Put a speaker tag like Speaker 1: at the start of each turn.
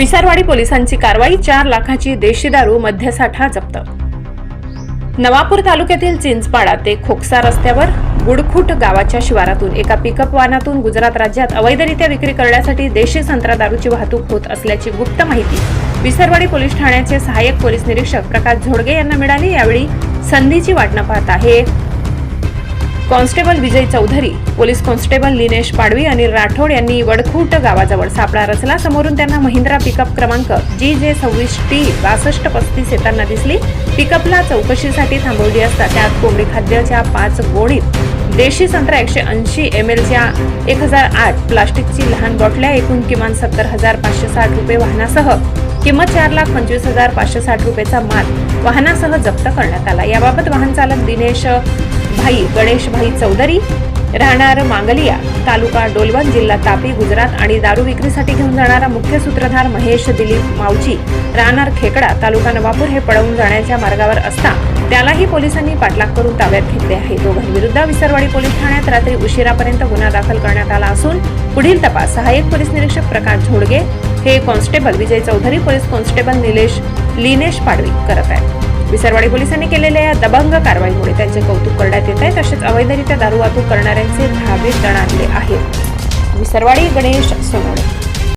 Speaker 1: विसारवाडी पोलिसांची कारवाई चार लाखाची देशी दारू मध्यसाठा जप्त. नवापूर तालुक्यातील चिंचपाडा ते खोकसा रस्त्यावर गुडखुट गावाच्या शिवारातून एका पिकअप वाहनातून गुजरात राज्यात अवैधरित्या विक्री करण्यासाठी देशी संत्रा दारूची वाहतूक होत असल्याची गुप्त माहिती विसरवाडी पोलीस ठाण्याचे सहाय्यक पोलीस निरीक्षक प्रकाश झोडगे यांना मिळाली. यावेळी संधीची वाट न पाहता हे constable Vijay Chaudhari police constable Linesh Padvi आणि राठोड यांनी वडखूट गावाजवळ सापळा रचला. समोरून त्यांना महिंद्रा पिकअप क्रमांक जी जे सव्वीस टी बासष्ट पस्तीस येताना दिसली. पिकअपला चौकशीसाठी थांबवली असता त्यात कोंबडी खाद्याच्या पाच गोणीत देशी संत्रा एकशे ऐंशी एम एलच्या एक हजार आठ प्लास्टिकची लहान बॉटल्या एकूण किमान सत्तर हजार पाचशे साठ रुपये वाहनासह किंमत चार लाख पंचवीस हजार पाचशे साठ रुपयेचा माल वाहनासह जप्त करण्यात आला. याबाबत वाहन चालक दिनेश भाई गणेश भाई चौधरी राहणार मांगलिया तालुका डोलवण जिल्हा तापी गुजरात. आणि दारू विक्रीसाठी घेऊन जाणारा मुख्य सूत्रधार महेश दिलीप मावजी राहणार खेकडा तालुका नवापूर. हे पळवून जाण्याच्या मार्गावर असता त्यालाही पोलिसांनी पाठलाग करून ताब्यात घेतले आहे. दोघांविरुद्ध विसरवाडी पोलीस ठाण्यात रात्री उशिरापर्यंत गुन्हा दाखल करण्यात आला असून पुढील तपास सहाय्यक पोलीस निरीक्षक प्रकाश झोडगे हे constable Vijay Chaudhari police constable Nilesh Linesh Padvi करत आहेत. विसरवाडी पोलिसांनी केलेल्या या दबंग कारवाईमुळे त्यांचे कौतुक करण्यात येत आहे. तसेच अवैधरित्या दारू वाहतूक करणाऱ्यांचे धावे दणाणले आहेत. विसरवाडी गणेश सोनवणे.